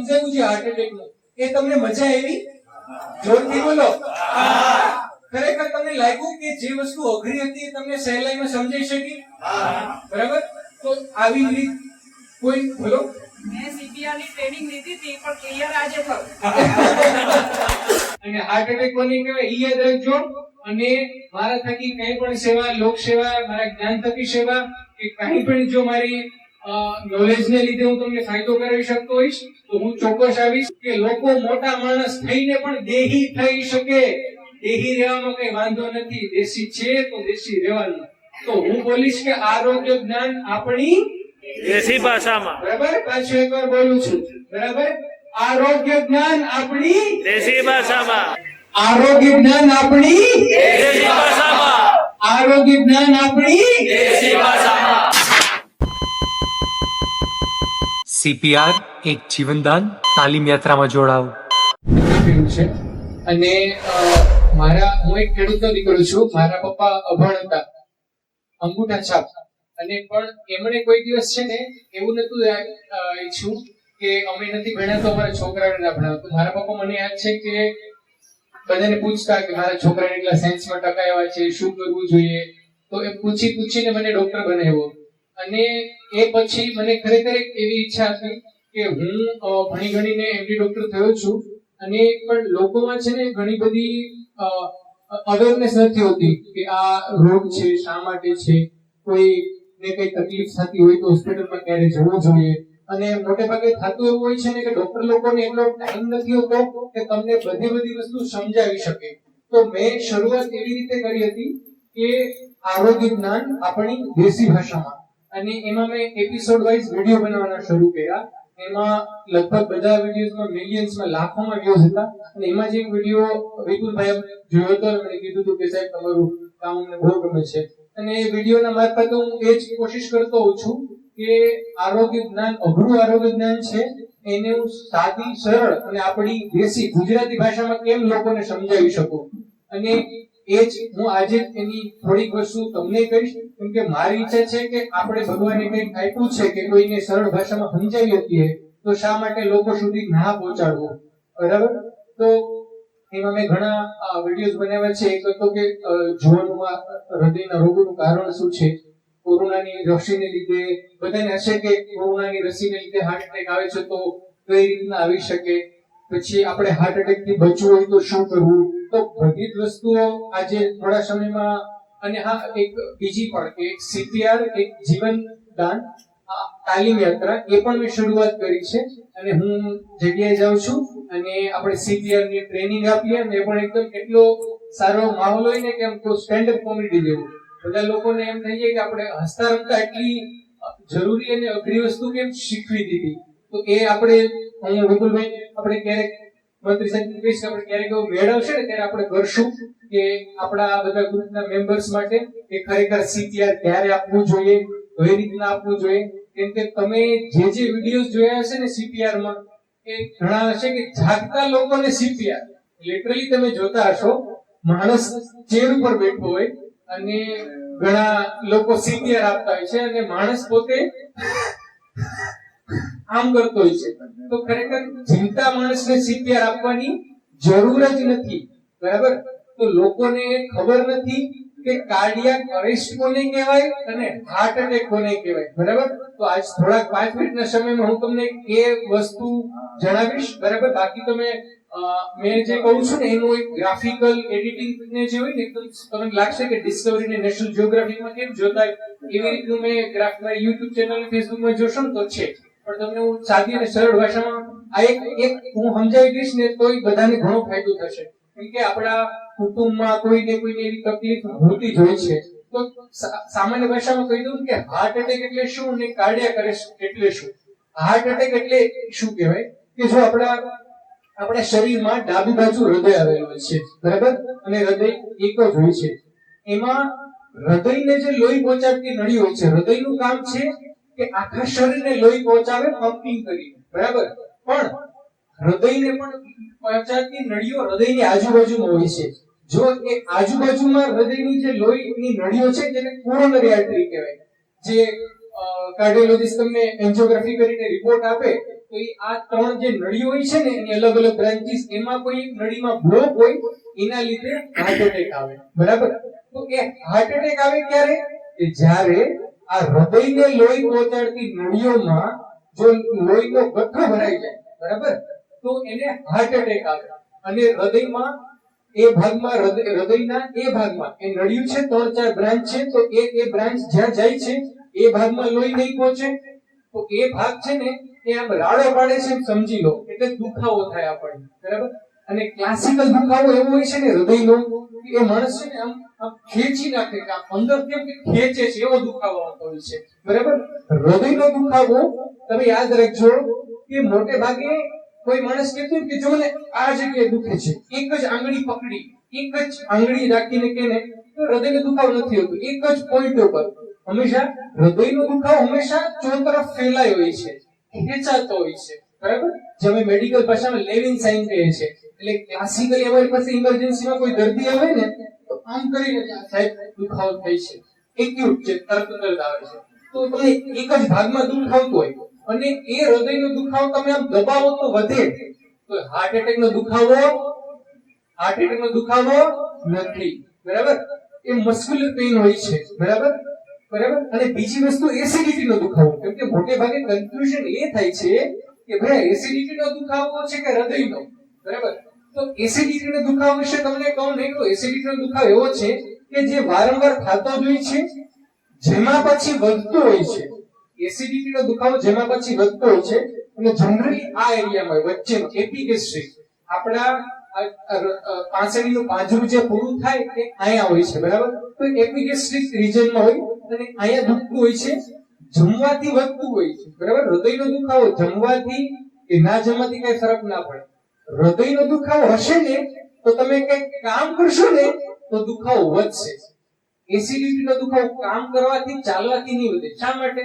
સમજાવ્યું છે હાર્ટ એટેકનું? એ તમને મજા આવી? જોરથી બોલો. ખરેખર તમને લાગ્યું કે જે વસ્તુ અઘરી હતી તમને સહેલાઈમાં સમજાઈ શકી? બરાબર? તો આવી રીત કોઈ બોલો. મેં CPR ની ટ્રેનિંગ લીધી હતી પણ ક્લિયર આજે થયું. અને હાર્ટ એટેક કોને કહેવાય? ઈ યાદ રાખજો. અને મારા થકી કઈ પણ સેવા લોક સેવા મારા જ્ઞાન થકી સેવા કે કઈ પણ જો મારી નોલેજ ને લીધે હું તમને ફાયદો કરાવી શકતો હોઈશ. તો હું ચોક્કસ આવીશ કે લોકો મોટા માણસ થઈને પણ દેહી થઈ શકે. દેહી રહેવામાં કઈ વાંધો નથી. દેશી છે તો દેશી રહેવાનું. તો હું બોલીશ કે આરોગ્ય જ્ઞાન આપણી દેશી ભાષામાં. બરાબર? પાછું એકવાર બોલું છું. બરાબર? આરોગ્ય જ્ઞાન આપણી દેશી ભાષામાં. આરોગ્ય જ્ઞાન આપણી દેશી ભાષામાં. આરોગ્ય જ્ઞાન આપણી દેશી ભાષામાં. સીપીઆર એક જીવનદાન, તાલીમ યાત્રામાં જોડાઓ. કર્યું છે. અને મારા, હું એક ખેડૂતનો દીકરો છું. મારા પપ્પા અભણ હતા. અંગૂઠા છાપ. અને પણ એમણે કોઈ દિવસ છે ને, એવું નતું ઈચ્છું કે અમે નથી ભણ્યા તો અમારા છોકરાને ના ભણાવ મારા પપ્પા મને યાદ છે કે બધાને પૂછતા કે મારા છોકરાને એટલા સાયન્સમાં ટકા આવ્યા છે, શું કરવું જોઈએ? તો એ પૂછી પૂછીને મને ડોક્ટર બનાવ્યો. અને એ પછી મને ખરેખર એક એવી ઈચ્છા હતી કે હું ભણી ગણીને એમડી ડોક્ટર થયો છું અને પણ લોકોમાં છે ને ઘણી બધી અવેરનેસ નથી હોતી કે આ રોગ છે, શા માટે છે? કોઈ ને કઈ તકલીફ થતી હોય તો હોસ્પિટલમાં ક્યારે જવું જોઈએ? અને મોટે ભાગે થતું એવું હોય છે ને કે ડોક્ટર લોકોને એટલો ટાઈમ નથી હોતો કે તમને બધી બધી વસ્તુ સમજાવી શકે. તો મેં શરૂઆત એવી રીતે કરી હતી કે આરોગ્ય જ્ઞાન આપણી દેશી ભાષામાં. અને એમાં મેં એપિસોડ વાઇઝ વીડિયો બનાવવાના શરૂ કર્યા. એમાં લગભગ બધા વિડીયોઝમાં મિલિયન્સમાં લાખોમાં વ્યૂઝ હતા. અને એમાં જે વીડિયો વિપુલભાઈ જોયો હતો મને કીધું હતું કે સાહેબ, તમારું કામ અમને બહુ ગમે છે. અને એ વિડીયોના મારફતે હું એ જ કોશિશ કરતો હોઉં છું કે આરોગ્ય જ્ઞાન, અઘરું આરોગ્ય જ્ઞાન છે, એને હું સાદી, સરળ અને આપણી દેશી ગુજરાતી ભાષામાં કેમ લોકોને સમજાવી શકું? અને એ જ હું આજે એની થોડીક વસ્તુ તમને કહીશ, કેમ કે મારી ઈચ્છા છે કે આપણે ભગવાને કંઈક આપ્યું છે કે કોઈને સરળ ભાષામાં સમજાવી શકીએ, તો શા માટે લોકો સુધી ના પહોંચાડવું? બરાબર? તો એમાં મેં ઘણા વિડીયોઝ બનાવ્યા છે. એક હતો કે જુવાનોમાં હૃદયના રોગોનું કારણ શું છે? કોરોનાની રસીને લીધે બધાને હશે કે કોરોનાની રસીને લીધે હાર્ટ એટેક આવે છે તો કઈ રીતના આવી શકે? પછી આપણે હાર્ટ એટેકથી બચવું હોય તો શું કરવું? તો બધી વસ્તુઓ આજે થોડા સમયમાં, અને હા, એક બીજી પણ કે સીપીઆર એક જીવન દાન તાલીમ યાત્રા, એ પણ મેં શરૂઆત કરી છે. અને હું જગ્યાએ જાઉં છું, અને આપણે સીપીઆરની ટ્રેનિંગ આપીએ, અને એ પણ એકદમ એટલો સારો માહોલ હોય ને કે એમ તો સ્ટેન્ડ અપ કોમેડી જેવું. બધા લોકોને એમ થઈ જાય કે આપણે હસતા રમતા એટલી જરૂરી અને અઘરી વસ્તુ કેમ શીખવી દીધી? તો એ આપણે, હું વિપુલભાઈ, આપણે ક્યારેક મંત્રી સાહેબ કહીશ આપણે ક્યારેક એવો ને, ત્યારે આપણે કરશું કે આપણા બધા ગ્રુપના મેમ્બર્સ માટે એ ખરેખર સીપીઆર ક્યારે આપવું જોઈએ, કઈ રીતના આપવું જોઈએ? કેમ કે તમે જે જે વિડીયોઝ જોયા હશે ને સીપીઆરમાં, એ ઘણા હશે કે જાગતા લોકોને સીપીઆર લિટરલી તમે જોતા હશો, માણસ ચેર ઉપર બેઠો હોય અને ઘણા લોકો સીપીઆર આપતા હોય છે અને માણસ પોતે આમ કરતો હોય છે. તો ખરેખર ચિંતા માણસને સીપીઆર આપવાની જરૂર જ નથી. બરાબર? તો લોકોને ખબર નથી કે કાર્ડિયાક અરેસ્ટ કોને કહેવાય અને હાર્ટ એટેક કોને કહેવાય. બરાબર? તો આજ થોડાક પાંચ મિનિટના સમયમાં હું તમને એ વસ્તુ જણાવીશ. બરાબર? બાકી તમે મેં જે કહું છું ને, એનું એક ગ્રાફિકલ એડિટિંગ ને જે હોય ને, એકદમ તમને લાગશે કે ડિસ્કવરી ને નેશનલ જિયોગ્રાફીમાં કેમ જોતા એવી રીતનું મેં ગ્રાફ મારી યુટ્યુબ ચેનલ ફેસબુકમાં જોશો ને તો છે પણ તમને હું સાદી અને સરળ ભાષામાં આ એક એક હું સમજાવી દઈશ ને તોય બધાને ઘણો ફાયદો થશે. કેમ કે આપણા કુટુંબમાં કોઈને કોઈને એવી તકલીફ હોતી જ હોય છે. તો સામાન્ય ભાષામાં કહી દઉં કે હાર્ટ એટેક એટલે શું ને અરેસ્ટ એટલે શું? હાર્ટ એટેક એટલે શું કહેવાય? કે જો આપણા આપણા શરીરમાં ડાબી બાજુ હૃદય આવેલું હોય છે, બરાબર? અને હૃદય એક જ હોય છે. એમાં હૃદયને જે લોહી પહોંચાડતી નળી હોય છે, હૃદયનું કામ છે કે આખા શરીરને લોહી પહોંચાડે પમ્પિંગ કરીને. બરાબર? પણ હૃદયને પણ પહોંચાડતી નળીઓ હૃદયની આજુબાજુમાં હોય છે. જો એ આજુબાજુમાં હૃદયની જે લોહીની નળીઓ છે, જેને કોરોનરી આર્ટરી કહેવાય, જે કાર્ડિયોલોજીસ્ટ તમને એન્જિયોગ્રાફી કરીને રિપોર્ટ આપે, તો એ આ ત્રણ જે નળીઓ હોય છે ને, એની અલગ અલગ બ્રાન્ચીસ એમાં કોઈ નળીમાં બ્લોક હોય, એના લીધે હાર્ટ એટેક આવે. બરાબર? તો એ હાર્ટ એટેક આવે ક્યારે? કે જ્યારે આ હૃદયને લોહી પહોંચાડતી નળીઓમાં જો લોહીનો ગઠ્ઠો ભરાઈ જાય, બરાબર? તો એને હાર્ટ એટેક આવે. અને હૃદયમાં, એ ભાગમાં, હૃદય- હૃદયના એ ભાગમાં, એ નળિયું છે, ત્રણ ચાર બ્રાન્ચ છે, તો એ એ બ્રાન્ચ જ્યાં જાય છે, એ ભાગમાં લોહી નહીં પહોંચે. તો એ ભાગ છે ને, એ આમ રાડો પાડે છે સમજી લો, એટલે દુખાવો થાય આપણને, બરાબર? અને ક્લાસિકલ દુખાવો એવો હોય છે ને, હૃદયનો એ માણસ છે ને આમ ખેંચી નાખે કે આ અંદર કેમ કે ખેંચે છે, એવો દુખાવો આવતો હોય છે. બરાબર? હૃદયનો દુખાવો, તમે યાદ રાખજો કે મોટે ભાગે કોઈ માણસ કહેતો કે જો ને આ જગ્યાએ દુખે છે, એક જ આંગળી પકડી, એક જ આંગળી રાખીને કે ને, હૃદયનો દુખાવો નથી હોતો, એક જ પોઈન્ટ ઉપર. હંમેશા હૃદયનો દુખાવો હંમેશા ચોતરફ ફેલાય હોય છે, ખેંચાતો હોય છે. બરાબર? જે મેડિકલ ભાષામાં લેવિંગ સાઇન કહીએ છીએ. એટલે ક્લાસિકલી અમારી પાસે ઇમરજન્સીમાં કોઈ દર્દી આવે ને, તો આમ કરીને સાહેબ દુખાવો થાય છે. એક્યુટ છે તરત આવે છે. તો તમે એક જ ભાગમાં દુખાવતું હોય. અને એ હૃદયનો દુખાવો તમે આમ દબાવો તો વધે. તો હાર્ટ એટેકનો દુખાવો હાર્ટ એટેકનો દુખાવો નથી. બરાબર? એ મસ્ક્યુલર પેઇન હોય છે. બરાબર? બરાબર? અને બીજી વસ્તુ એસિડિટીનો દુખાવો. કેમ કે મોટે ભાગે કન્ફ્યુઝન એ થાય છે કે ભાઈ એસિડિટી નો દુખાવો છે કે હૃદયનો, બરાબર? તો એસિડિટી નો દુખાવો વિશે તમને કહું નહીં તો એસિડિટી નો દુખાવો એવો છે કે જે વારંવાર થતો જ હોય છે, જેમાં પછી વધતો હોય છે. એસિડિટી નો દુખાવો જેમાં પછી વધતો હોય છે, અને જનરલી આ એરિયામાં વચ્ચે એપિગેસ્ટ્રિક આપણા પાંસળીનું પાંજરું જે પૂરું થાય એ અહીંયા હોય છે, બરાબર? તો એપિગેસ્ટ્રિક રિજનમાં હોય અને અહીંયા દુખતું હોય છે જમવાથી વધતું હોય છે. બરાબર? હૃદયનો દુખાવો જમવાથી કે ના જમવાથી કઈ ફરક ના પડે. હૃદયનો દુખાવો હશે ને, તો તમે કઈ કામ કરશો ને, તો દુખાવો વધશે. એસિડિટી નો દુખાવો કામ કરવાથી, ચાલવાથી નહીં વધે. શા માટે?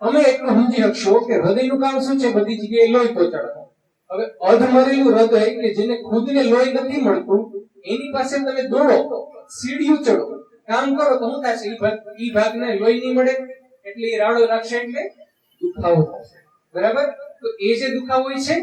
અમે એટલું સમજી શકશો કે હૃદયનું કામ શું છે? બધી જગ્યાએ લોહી પહોંચાડવાનું. હવે અધમરેલું હૃદય કે જેને ખુદને લોહી નથી મળતું, એની પાસે તમે દોડો, સીડીયું ચડો. કામ કરો તો શું થશે? એ ભાગને લોહી નહીં મળે. એટલે એ રાખશે એટલે દુખાવો થશે. બરાબર? તો એ જે દુખાવો હોય છે,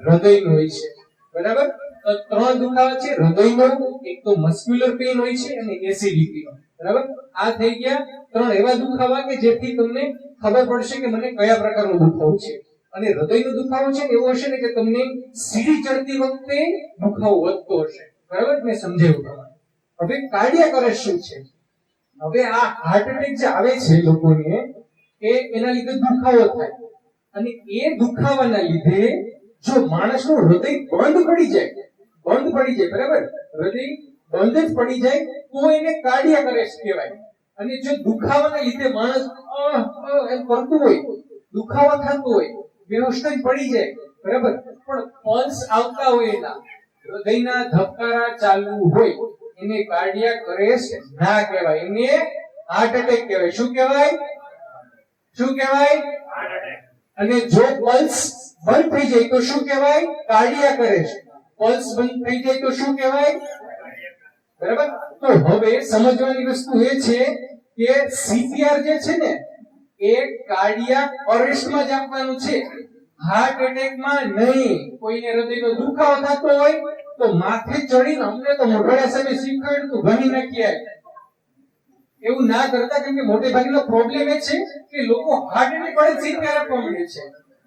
હૃદયનો હોય છે. બરાબર? તો ત્રણ દુખાવા છે, હૃદયનો, એક તો મસ્ક્યુલર પેઇન હોય છે અને એસિડિટી બરાબર? આ થઈ ગયા ત્રણ એવા દુખાવા કે જેથી તમને ખબર પડશે કે મને કયા પ્રકારનો દુખાવો છે. અને હૃદયનો દુખાવો છે એવો હશે ને કે તમને સીડી ચડતી વખતે દુખાવો વધતો હશે. બરાબર? મેં સમજાવ્યું તમારે હવે કાર્ડિયાક અરેસ્ટ શું છે? હવે આ હાર્ટ એટેક જે આવે છે લોકોને, એ એના લીધે દુખાવો થાય. અને એ દુખાવાના લીધે જો માણસનું હૃદય બંધ પડી જાય, બંધ પડી જાય, બરાબર? હૃદય બંધ જ પડી જાય, તો એને કાર્ડિયાક અરેસ્ટ કહેવાય. અને જો દુખાવાના લીધે માણસ એમ કરતું હોય, દુખાવા થતો હોય, બેહોશ જ પડી જાય, બરાબર? પણ પલ્સ આવતા હોય એના. હૃદયના ધબકારા ચાલુ હોય. એને કાર્ડિયાક અરેસ્ટ ના કહેવાય. એને હાર્ટ એટેક કહેવાય. શું કહેવાય? શું કહેવાય? અને જો પલ્સ બંધ થઈ જાય તો શું કહેવાય? કાર્ડિયાક અરેસ્ટ પલ્સ બંધ થઈ જાય તો શું કહેવાય? બરાબર? તો હવે સમજવાની વસ્તુ એ છે કે સીપીઆર જે છે ને એ કાર્ડિયાક અરેસ્ટમાં જ આપવાનું છે. હાર્ટ એટેકમાં નહીં. કોઈને હૃદયનો દુખાવો થતો હોય, તો માથે ચડીને અમને તો મોઢડા સામે શીખવાડ્યું તું નાખીએ. એવું ના કરતા, કેમ કે મોટે ભાગનો પ્રોબ્લેમ એ છે કે લોકો હાર્ટ એટેક પડે સીપીઆર આપવા માંડે છે.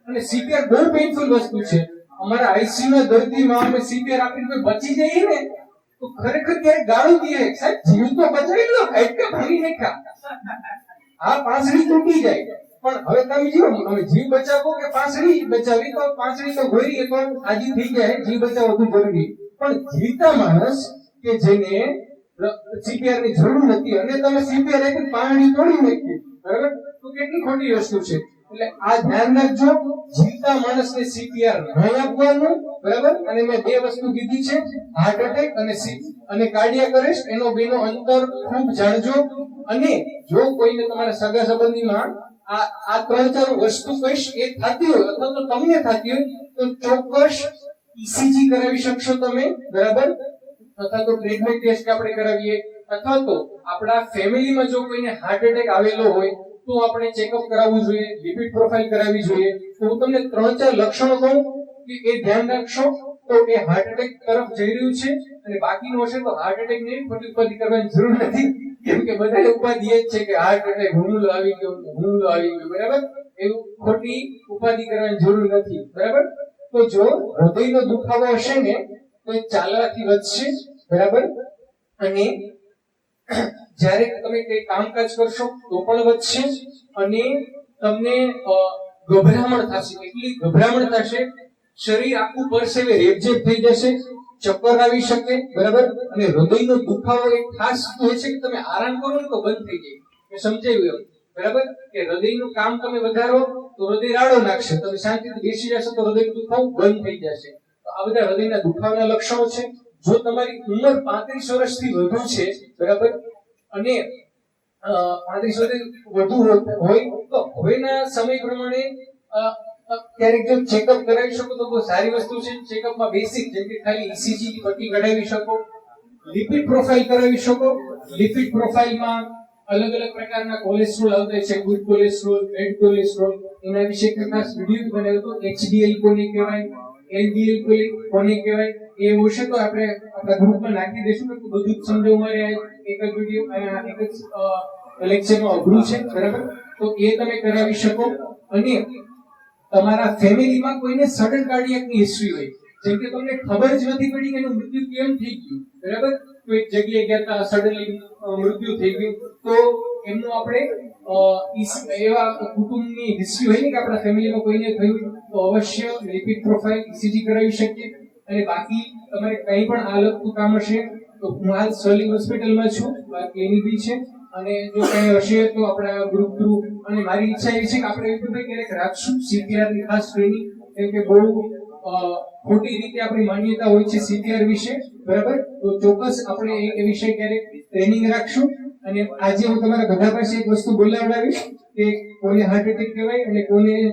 અને સીપીઆર બહુ પેઇનફુલ વસ્તુ છે. અમારા આઈસીયુ ના દર્દીમાં અમે સીપીઆર આપીને કોઈ બચી જઈએ ને, તો ખરેખર ક્યારેક ગાળું દઈએ સાહેબ જીવ તો બચાવી લો હાઈટકા ભાંગી નાખ્યા. આ પાંસળી તૂટી જાય. પણ હવે તમે જીવો હવે જીવ બચાવો કે પાંસળી બચાવી? તો પાંસળી તો ગોરી એ પણ આજી થઈ જાય જીવ બચાવવો તો જરૂરી. પણ જીવતા માણસ કે જેને સીપીઆરની જરૂર નથી, અને તમે સીપીઆર આપી પાણી તોડી નાખી, બરાબર? તો કેટલી ખોટી વસ્તુ છે. એટલે આ ધ્યાન રાખજો, જીવતા માણસને સીપીઆર નહીં આપવાનું, બરાબર? અને મેં બે વસ્તુ કીધી છે હાર્ટ એટેક અને સી અને કાર્ડિયાક અરેસ્ટ એનો બેનો અંતર ખૂબ જાણજો. અને જો કોઈને તમારા સગા સંબંધીમાં આ ત્રણ ચાર વસ્તુ કહીશ એ થતી હોય અથવા તો તમને થતી હોય, તો ચોક્કસ ઈસીજી કરાવી શકશો તમે, બરાબર? અથવા તો ટ્રીટમેન્ટ ટેસ્ટ આપણે કરાવીએ, અથવા તો આપણા ફેમિલીમાં જો કોઈને હાર્ટ એટેક આવેલો હોય, તો આપણે ચેકઅપ કરાવવું જોઈએ લિપિડ પ્રોફાઇલ કરાવવી જોઈએ. તો હું તમને ત્રણ ચાર લક્ષણો કહું કે એ ધ્યાન રાખશો. તો એ હાર્ટ એટેક તરફ જઈ રહ્યું છે અને બાકીનું હશે તો હાર્ટ એટેકની ઉપાધિ કરવાની જરૂર નથી. કેમ કે બધાને ઉપાધિ એ જ છે કે હાર્ટ એટેક હુમલો આવી ગયો, હુમલો આવી ગયો, બરાબર? એવું ખોટી ઉપાધિ કરવાની જરૂર નથી, બરાબર? તો જો હૃદયનો દુખાવો હશે ને, તો એ ચાલવાથી વધશે, બરાબર? અને જ્યારે તમે કઈ કામકાજ કરશો તો પણ વધશે અને તમને ગભરામણ થશે. એટલી ગભરામણ થશે? શરીર આખું પરસેવે રેબઝેબ થઈ જશે, ચક્કર આવી શકે, બરાબર? અને હૃદયનો દુખાવો એક ખાસ હોય છે કે તમે આરામ કરો ને તો બંધ થઈ જાય. મેં સમજાવ્યું એમ. બરાબર? કે હૃદયનું કામ તમે વધારો, તો હૃદય રાડો નાખશે. તમે શાંતિથી બેસી જશો તો હૃદય દુખાવું બંધ થઈ જશે. તો આ બધા હૃદયના દુખાવાના લક્ષણો છે. જો તમારી ઉંમર પાંત્રીસ વર્ષથી વધુ છે, બરાબર? અને પાંત્રીસ વર્ષથી વધુ હોય, તો હવેના સમય પ્રમાણે ક્યારેક જો ચેકઅપ કરાવી શકો તો બહુ સારી વસ્તુ છે. ચેકઅપમાં બેસિક જેમ કે ખાલી ઈસીજી ની પટ્ટી કઢાવી શકો લિપિડ પ્રોફાઇલ કરાવી શકો. લિપિડ પ્રોફાઇલમાં અલગ અલગ પ્રકારના કોલેસ્ટ્રોલ આવતા છે. ગુડ કોલેસ્ટ્રોલ બેડ કોલેસ્ટ્રોલ એના વિશે ખાસ વીડિયો બનાવ્યો હતો. એચડીએલ કોને કહેવાય? એલડીએલ કોને કોને કહેવાય? એ હશે તો આપણે આપણા ગ્રુપમાં નાખી દઈશું તો બધું જ સમજવું મારે આ એક જ વીડિયો એક જ લેક્ચરમાં અઘરું છે. બરાબર? તો એ તમે કરાવી શકો. અને તમારા ફેમિલીમાં કોઈને સડન કાર્ડિયકની હિસ્ટ્રી હોય. જેમ કે તમને ખબર જ નથી પડી કે એનું મૃત્યુ કેમ થઈ ગયું. બરાબર? કોઈ જગ્યાએ ગયા હતા સડનલી મૃત્યુ થઈ ગયું. તો એમનું આપણે એવા કુટુંબની હિસ્ટ્રી હોય ને કે આપણા ફેમિલીમાં કોઈને થયું, તો અવશ્ય લિપિડ પ્રોફાઇલ ઇસીજી કરાવી શકીએ. અને બાકી તમારે કંઈ પણ આ લગતું કામ હશે, તો હું હાલ સોલી હોસ્પિટલમાં છું. બાકી એની બી છે. અને જો કંઈ હશે તો આપણા ગ્રુપ થ્રુ અને મારી ઈચ્છા એ છે કે આપણે યુટ્યુબે ક્યારેક રાખશું CPR ની ખાસ ટ્રેનિંગ કેમ કે બહુ ખોટી રીતે આપણી માન્યતા હોય છે સીપીઆર વિશે, બરાબર? તો ચોક્કસ આપણે એ- વિશે ક્યારેક ટ્રેનિંગ રાખશું. અને આજે હું તમારા બધા પાસે એક વસ્તુ બોલાવડાવીશ, કે કોને હાર્ટ એટેક કહેવાય અને કોને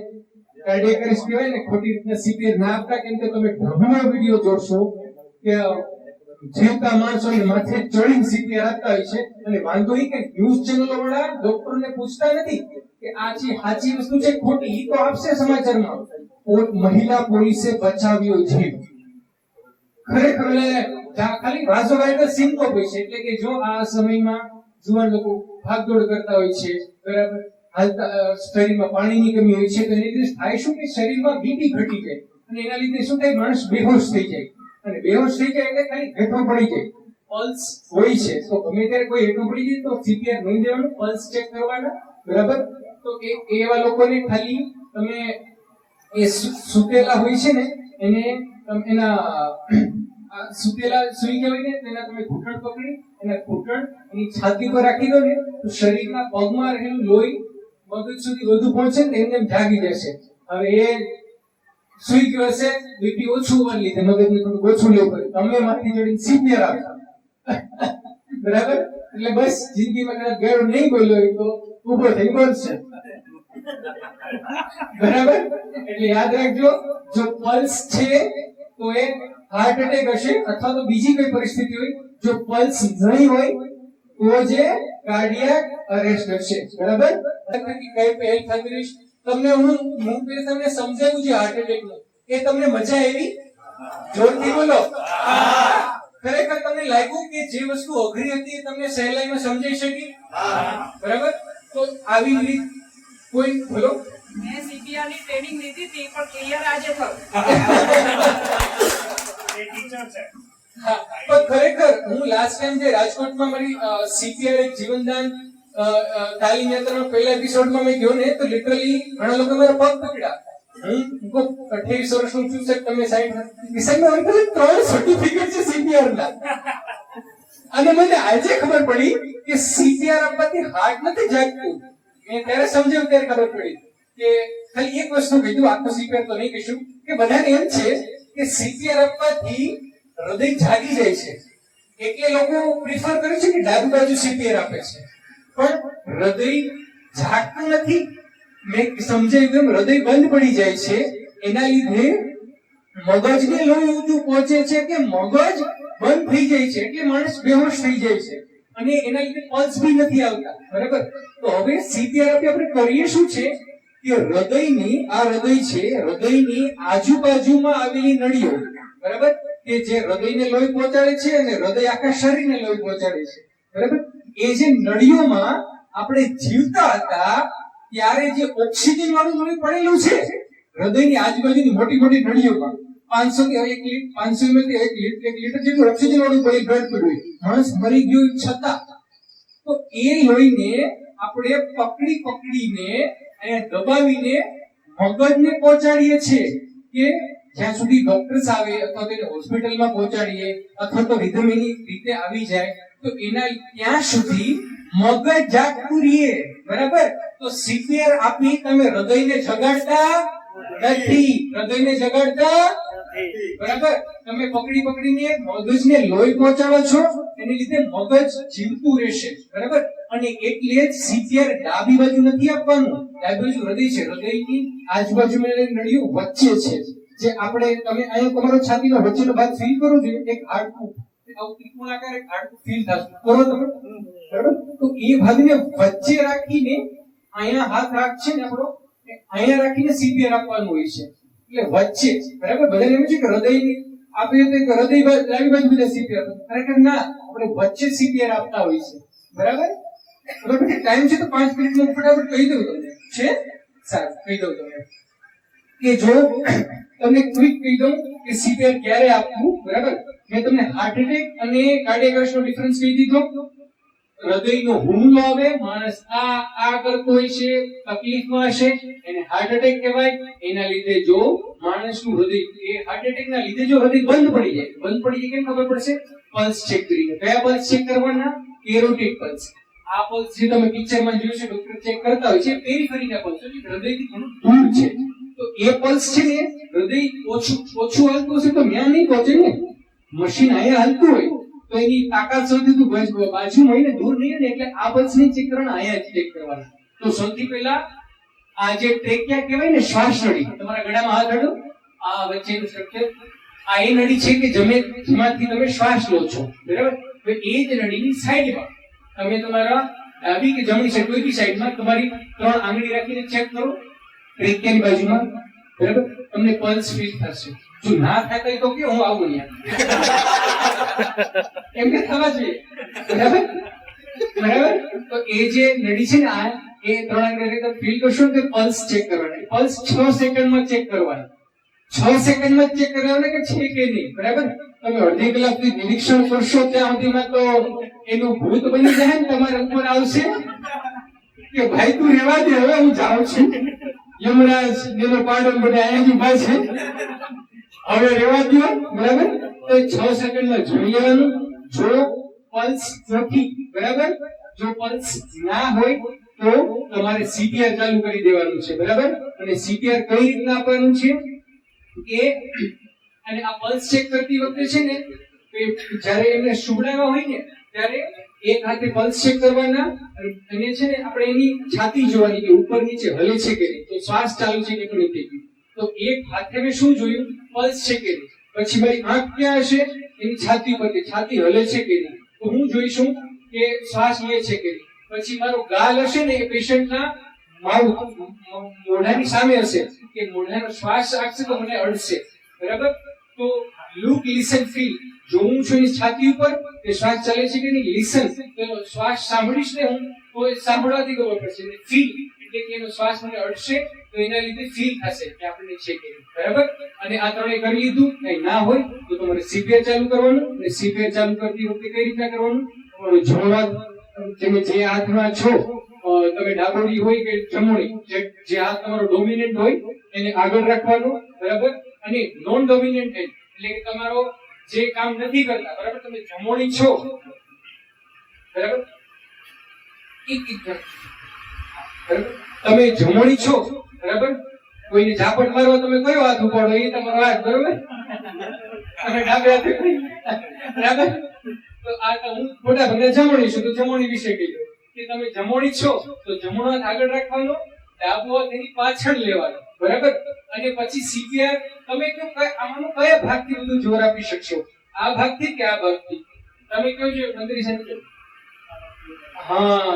કાર્ડિયક કહેવાય ને ખોટી રીતના સીપીઆર ના આપતા, કેમ કે તમે ઘણા વીડિયો જોશો, કે જીવતા માણસોને માથે ચડીને સીટી આપતા હોય છે, અને વાંધો એ કે ન્યૂઝ ચેનલો વાળા ડોક્ટરને પૂછતા નથી કે આ જે સાચી વસ્તુ છે, ખોટી એ તો આપશે સમાચારમાં. મહિલા પોલીસે બચાવ્યો જીવ ખરેખર ખાલી ખાલી વાઝોવાઈનો સિમ્પલ હોય છે, એટલે કે જો આ સમયમાં જુવાન લોકો ભાગદોડ કરતા હોય છે, બરાબર? હાલતા શરીરમાં પાણીની કમી હોય છે, તો એની લીધે થાય શું કે શરીરમાં બીપી ઘટી જાય. અને એના લીધે શું થાય? માણસ બેહોશ થઈ જાય. અને બેહોશ થઈ જાય એટલે ખાલી હેઠો પડી જાય. પલ્સ હોય છે. તો ગમે ત્યારે કોઈ હેઠો પડી જાય તો સીપીઆર નહીં દેવાનું પલ્સ ચેક કરવાના. બરાબર? તો એ એવા લોકોને ખાલી તમે એ સુતેલા હોય છે ને એને તમે એના સુતેલા સુઈ ગયા હોય ને તેના તમે ઘૂંટણ પકડી એના ઘૂંટણ એની છાતી પર રાખી દો ને તો શરીરના પગમાં રહેલું લોહી મગજ સુધી વધુ પહોંચે ને એમને એમ જાગી જશે. હવે એ સુઈ ગયો હશે બીપી ઓછું હોવાને લીધે મગજને થોડું ઓછું લેવું પડે. તમે માથી જોડીને સિનિયર આપતા બરાબર? એટલે બસ, જિંદગીમાં કદાચ ગેરો નહીં બોલ્યો તો ઊભો થઈ બોલશે બરાબર? એટલે યાદ રાખજો, જો પલ્સ છે, તો એ હાર્ટ એટેક હશે અથવા તો બીજી કોઈ પરિસ્થિતિ હોય, જો પલ્સ નહીં હોય, તો જે કાર્ડિયાક અરેસ્ટ હશે. બરાબર? કઈ પહેલ ફેમિલીશ તમને હું હું તમને સમજાવ્યું છે હાર્ટ એટેકનું. એ તમને મજા આવી? જોરથી બોલો. ખરેખર તમને લાગ્યું કે જે વસ્તુ અઘરી હતી તમને સહેલાઈમાં સમજાઈ શકી? બરાબર? તો આવી રીત કોઈ બોલો. મેં CPR ની ટ્રેનિંગ લીધી હતી પણ ક્લિયર આજે થયું. હા, પણ ખરેખર હું લાસ્ટ ટાઈમ જે રાજકોટમાં મારી સીપીઆર એક જીવનદાન તાલીમ યાત્રાનો પહેલા એપિસોડમાં મેં ગયો ને તો લિટરલી ઘણા લોકો મારા પગ પકડ્યા. હું કહું, 28 વર્ષનું છું સાહેબ તમે સાહેબ સાહેબ ત્રણ સર્ટિફિકેટ છે સીપીઆર ના. અને મને આજે ખબર પડી કે સીપીઆર આપવાથી હાર્ટ નથી મેં ત્યારે સમજાવ્યું ત્યારે ખબર પડી કે ખાલી એક વસ્તુ કીધું આખો સીપીઆર તો નહીં કહીશું કે બધાને એમ છે કે સીપીઆર આપવાથી હૃદય જાગી જાય છે. એટલે લોકો પ્રિફર કરે છે કે ડાબી બાજુ સીપીઆર આપે છે. પણ હૃદય જાગતું નથી. મેં સમજાવ્યું એમ હૃદય બંધ પડી જાય છે. એના લીધે મગજને લોહી ઊંધું પહોંચે છે કે મગજ બંધ થઈ જાય છે, એટલે માણસ બેહોશ થઈ જાય છે. અને એના લીધે પલ્સ બી નથી આવતા. બરાબર? તો હવે સીપીઆર આપણે કરીએ શું છે? કે હૃદયની, આ હૃદય છે, હૃદયની આજુબાજુમાં આવેલી નળીઓ. બરાબર? કે જે હૃદયને લોહી પહોંચાડે છે અને હૃદય આખા શરીરને લોહી પહોંચાડે છે. બરાબર? એ જે નળીઓમાં આપણે જીવતા હતા, ત્યારે જે ઓક્સિજન વાળું લોહી પડેલું છે, હૃદયની આજુબાજુની મોટી મોટી નળીઓમાં. પાંચસો કે એક લીટર પાંચસો એમએલ કે એક લીટર એક લીટર જેટલું ઓક્સિજન વાળું બ્લડ પડ્યું માણસ મરી ગયું છતાં. તો એ લોહીને આપણે પકડી પકડીને અને દબાવીને મગજને પહોંચાડીએ છીએ કે જ્યાં સુધી ડોક્ટર્સ આવે અથવા તેને હોસ્પિટલમાં પહોંચાડીએ અથવા તો રિધમની રીતે આવી જાય. તો એના ત્યાં સુધી મગજ જાગતું રહીએ, બરાબર? તો સિપિયર આપી તમે હૃદયને જગાડતા નથી. હૃદયને જગાડતા બરાબર? તમે પકડી પકડીને મગજને લોહી પહોંચાડો છો, એને લીધે મગજ જીવતું રહેશે. બરાબર? અને એટલે જ સીપીઆર ડાબી બાજુ નથી આપવાનું. ડાબી બાજુ હૃદય છે. હૃદયની આજુબાજુ નળીઓ વચ્ચે છે. જે આપણે, તમે અહીંયા તમારો છાતીનો વચ્ચેનો ભાગ ફીલ કરો છો, એક હાડકું. એ ભાગને વચ્ચે રાખીને અહીંયા હાથ રાખશે ને આપણો અહીંયા રાખીને સીપીઆર આપવાનું હોય છે. એટલે વચ્ચે, બરાબર? બધાને કે હૃદયની આપીએ તો એક હૃદય ડાબી બાજુ ના, આપણે વચ્ચે સીપીઆર આપતા હોય છે. બરાબર? બરાબર? ટાઈમ છે તો પાંચ મિનિટમાં ફટાફટ કહી દઉં તમને. છે? સારું, કહી દઉં તમને. કે જો, તમને ક્વિક કહી દઉં કે સીપીઆર ક્યારે આપવું? બરાબર? મેં તમને હાર્ટ એટેક અને કાર્ડિયાક અરેસ્ટનો ડિફરન્સ કહી દીધો? હૃદયનો હુમલો આવે, માણસ આ આ કરતો હોય છે, તકલીફમાં હશે, એને હાર્ટ એટેક કહેવાય. એના લીધે જો માણસનું હૃદય, એ હાર્ટ એટેકના લીધે જો હૃદય બંધ પડી જાય, બંધ પડી જાય કેમ ખબર પડશે? પલ્સ ચેક કરીને. કયા પલ્સ ચેક કરવાના? કેરોટિક પલ્સ આ પલ્સ જે તમે પિક્ચરમાં જોયું છે ડોક્ટર ચેક કરતા હોય છે પેરીફેરીના પલ્સ એટલે હૃદયથી ઘણું દૂર છે. તો એ પલ્સ છે ને, હૃદય ઓછું ઓછું હાલતું હશે તો ત્યાં નહીં પહોંચે ને? મશીન અહીંયા હાલતું હોય, તો એની તાકાત સૌથી તો બાજુ મહિને દૂર નહીં ને એટલે આ પલ્સ ચિત્રણ અહીંયા ચેક કરવાના. તો સૌથી પહેલા આ જે ટ્રેકિયા કહેવાય ને, શ્વાસ નળી. તમારા ગળામાં હાથ અડો. આ વચ્ચેનું સ્ટ્રક્ચર આ એ નળી છે કે જમે જેમાંથી તમે શ્વાસ લો છો. બરાબર? તો એ જ નળીની સાઈડમાં તમે તમારા ડાબી કે જમણી સાઈડ કોઈ બી સાઈડમાં તમારી ત્રણ આંગળી રાખીને ચેક કરો. ટ્રેકિયાની બાજુમાં બરાબર? તમને પલ્સ ફીલ થશે. જો ના થાય તો કે હું આવું અહીંયા. એમને થવા જોઈએ. બરાબર? બરાબર? તો એ જે નડી છે ને આ, એ ત્રણ આંગળી ફીલ કરશો તો પલ્સ ચેક કરવાની. પલ્સ છ સેકન્ડમાં ચેક કરવાની. છ સેકન્ડમાં ચેક કરવાના કે છે કે નહીં? બરાબર? તમે અડધી કલાકથી નિરીક્ષણ કરશો ત્યાં સુધીમાં તો એનું ભૂત બની જાય ને તમારા ઉપર આવશે. કે ભાઈ તું રહેવા દે, હવે હું જાઉં છું. યમરાજ, એનો પાડો બધા અહીંયા જ હવે રહેવા દો બરાબર? તો છ સેકન્ડમાં જોઈ લેવાનું. જો પલ્સ નથી, બરાબર? જો પલ્સ ના હોય, તો તમારે સીપીઆર ચાલુ કરી દેવાનું છે, બરાબર? અને સીપીઆર કઈ રીતના આપવાનું છે? કે અને આ પલ્સ ચેક કરતી વખતે છે ને જ્યારે એમને સુવડાવ્યા હોય ને, ત્યારે એક હાથે પલ્સ ચેક કરવાના, અને છે ને આપણે એની છાતી જોવાની કે ઉપર નીચે હલે છે કે નહીં? તો શ્વાસ ચાલુ છે કે નહીં થઈ તો એક હાથે મેં શું જોયું? પલ્સ છે કે નહીં? પછી મારી આંખ ક્યાં હશે? એની છાતી ઉપર કે છાતી હલે છે કે નહીં? તો હું જોઈશું કે શ્વાસ લે છે કે નહીં? પછી મારો ગાલ હશે ને એ પેશન્ટના માઉથ, મોઢાની સામે હશે કે મોઢાનો શ્વાસ રાખશે તો મને અડશે. બરાબર? તો લુક લિસન ફીલ જો હું છું એ છાતી ઉપર કે શ્વાસ ચાલે છે કે નહીં? લિસન તો શ્વાસ સાંભળીશ ને હું, તો એ સાંભળવાથી ખબર પડશે ફીલ એટલે કે એનો શ્વાસ મને અડશે, તો એના લીધે ફીલ થશે કે આપણને છે કે બરાબર? અને આ ત્રણે કરી લીધું, કઈ ના હોય, તો તમારે સીપીઆર ચાલુ કરવાનું અને સીપીઆર ચાલુ કરતી વખતે કઈ રીતના કરવાનું? તમારું જમણા તમે જે હાથમાં છો તમે ડાબોડી હોય કે જમણી જે હાથ તમારો ડોમિનેન્ટ હોય, એને આગળ રાખવાનો, બરાબર? અને નોન ડોમિનેન્ટ એટલે કે તમારો જે કામ નથી કરતા, બરાબર? તમે જમણી છો. બરાબર? તમે જમણી છો. બરાબર? કોઈને ઝાપટ મારવા તમે કયો હાથ ઉપાડો, એ તમારો હાથ, બરોબર? તો આ તો હું મોટા ભાગે જમણી છું, તો જમણી વિશે કહી દઉં. કે તમે જમણી છો, તો જમણો હાથ આગળ રાખવાનો. ડાબો તેની પાછળ લેવાનો બરાબર? અને પછી સીપીઆર તમે કયો આમાંનો કયા ભાગથી બધું જોર આપી શકશો? આ ભાગથી કે આ ભાગથી? તમે કયો છો મંત્રી સાહેબ હા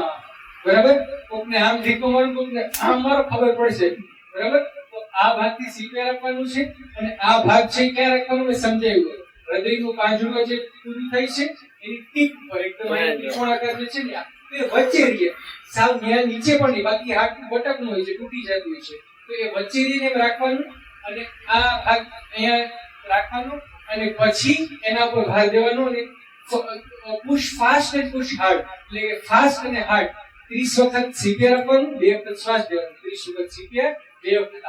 બરાબર? કોકને આમ ઠીકો મારું કોકને આમ મારો ખબર પડશે બરાબર? તો આ ભાગથી સીપીઆર આપવાનું છે અને આ ભાગ છે ક્યાં રાખવાનું મેં સમજાવ્યું હૃદયનું પાંજરું જે પૂરું થાય છે એની ટીક પર એકદમ ત્રિકોણાકાર જે છે ને તે વચ્ચે રહીએ. સાવ નીચે પણ નહીં, બાકી હાથ બટકનું હોય છે, તૂટી જતું હોય છે. તો એ વચ્ચે રહીને રાખવાનું અને આ ભાગ અહીંયા રાખવાનો અને પછી એના ઉપર ભાર દેવાનો અને push fast and push hard એટલે કે ફાસ્ટ અને હાર્ડ 30 વખત સીપીઆર આપવાનું, બે વખત શ્વાસ દેવાનું. ત્રીસ વખત સીપીઆર બે વખત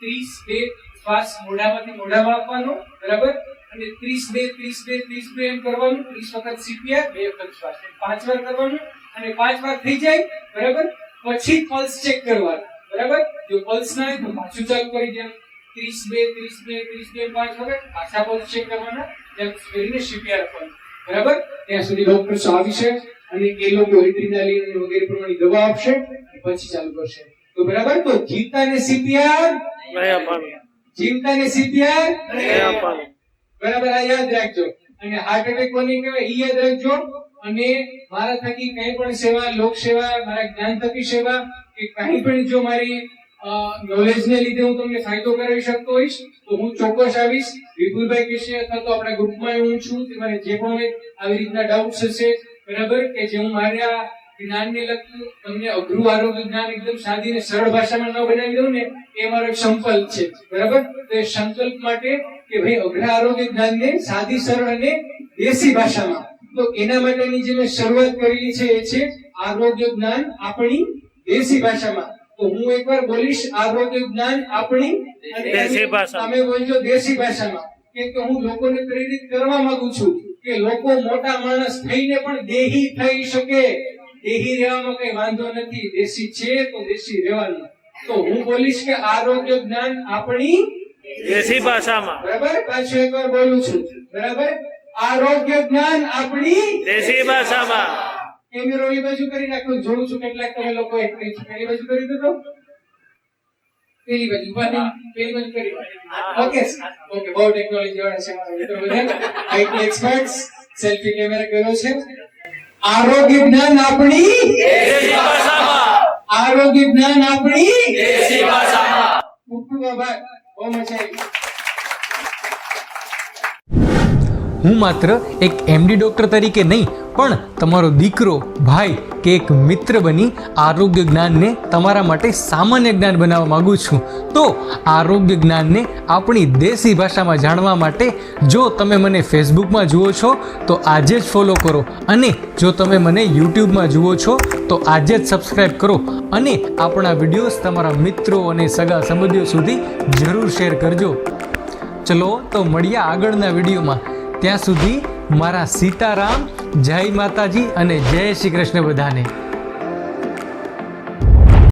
ત્રીસ, બે, શ્વાસ મોઢામાંથી મોઢામાં આપવાનો, બરાબર? અને 30 બે 30 બે 30 બે એમ કરવાનું. 30 વખત સીપીઆર બે વખત શ્વાસ. પાંચ વાર કરવાનું. અને પાંચ વાર થઈ જાય બરાબર? પછી પલ્સ ચેક કરવાનો બરાબર? જો પલ્સ ના આવે તો પાછું ચાલુ કરી દેવાનું. 30 બે 30 બે 30 બે પાંચ વખત પાછા પલ્સ ચેક કરવાના એમ કરીને સીપીઆર રાખવાનું બરાબર? ત્યાં સુધી ડોક્ટર આવી છે અને એ લોકો એડ્રીનાલિન અને વગેરે પ્રમાણેની દવા આપશે પછી ચાલુ કરશે. તો બરાબર? તો જીવતાને સીપીઆર નહીં ને સીપીઆર બરાબર આ યાદ રાખજો. અને હાર્ટ એટેક બની કહેવાય? ઈ યાદ રાખજો. અને મારા થકી કંઈ પણ સેવા, લોક સેવા, મારા જ્ઞાન થકી સેવા કે કંઈ પણ જો મારી નોલેજ ને લીધે હું તમને ફાયદો કરાવી શકતો હોઈશ, તો હું ચોક્કસ આવીશ. વિપુલભાઈ કહેશે, અથવા તો આપણા ગ્રુપમાં હું છું, તમારે જે પણ આવી રીતના ડાઉટ્સ હશે, બરાબર? કે જે હું મારા જ્ઞાનને લગતું તમને અઘરું આરોગ્ય જ્ઞાન એકદમ સાદી ને સરળ ભાષામાં ન બનાવી દઉં ને, એ મારો એક સંકલ્પ છે. બરાબર? તો એ સંકલ્પ માટે કે ભાઈ અઘરા આરોગ્ય જ્ઞાનને સાદી સરળ અને દેશી ભાષામાં. તો એના માટેની જે મેં શરૂઆત કરેલી છે એ છે આરોગ્ય જ્ઞાન આપણી દેશી ભાષામાં. તો હું એકવાર બોલીશ આરોગ્ય જ્ઞાન આપણી દેશી તમે બોલજો દેશી ભાષામાં. કેમ કે હું લોકોને પ્રેરિત કરવા માંગુ છું કે લોકો મોટા માણસ થઈને પણ દેહી થઈ શકે. દેહી રહેવામાં કઈ વાંધો નથી દેશી છે તો દેશી રહેવાનું. તો હું બોલીશ કે આરોગ્ય જ્ઞાન આપણી દેશી ભાષામાં. બરાબર? પાછું એકવાર બોલું છું. બરાબર? આરોગ્ય જ્ઞાન આપણી દેશી ભાષામાં. એની રોલી બાજુ કરી નાખો જોઉં છું કેટલાક તમે લોકો પેલી બાજુ કરી દીધો? પેલી બાજુ. ઊભા પેલી બાજુ કરી. ઓકે. ઓકે બહુ ટેકનોલોજી વાળા છે મારા મિત્રો બધા. આઈટી એક્સપર્ટ્સ સેલ્ફી કેમેરા કર્યો છે. આરોગ્ય જ્ઞાન આપણી દેશી ભાષામાં. આરોગ્ય જ્ઞાન આપણી દેશી ભાષામાં. ખૂબ ખૂબ આભાર. બહુ મજા આવી હું માત્ર એક એમડી ડૉક્ટર તરીકે નહીં, પણ તમારો દીકરો, ભાઈ કે એક મિત્ર બની આરોગ્ય જ્ઞાનને તમારા માટે સામાન્ય જ્ઞાન બનાવવા માગું છું. તો આરોગ્ય જ્ઞાનને આપણી દેશી ભાષામાં જાણવા માટે જો તમે મને ફેસબુકમાં જુઓ છો, તો આજે જ ફોલો કરો. અને જો તમે મને યુટ્યુબમાં જુઓ છો, તો આજે જ સબસ્ક્રાઈબ કરો. અને આપણા વિડીયોઝ તમારા મિત્રો અને સગા સંબંધીઓ સુધી જરૂર શેર કરજો. ચલો, તો મળીએ આગળના વિડીયોમાં ત્યાં સુધી મારા સીતારામ જય માતાજી અને જય શ્રી કૃષ્ણ બધાને.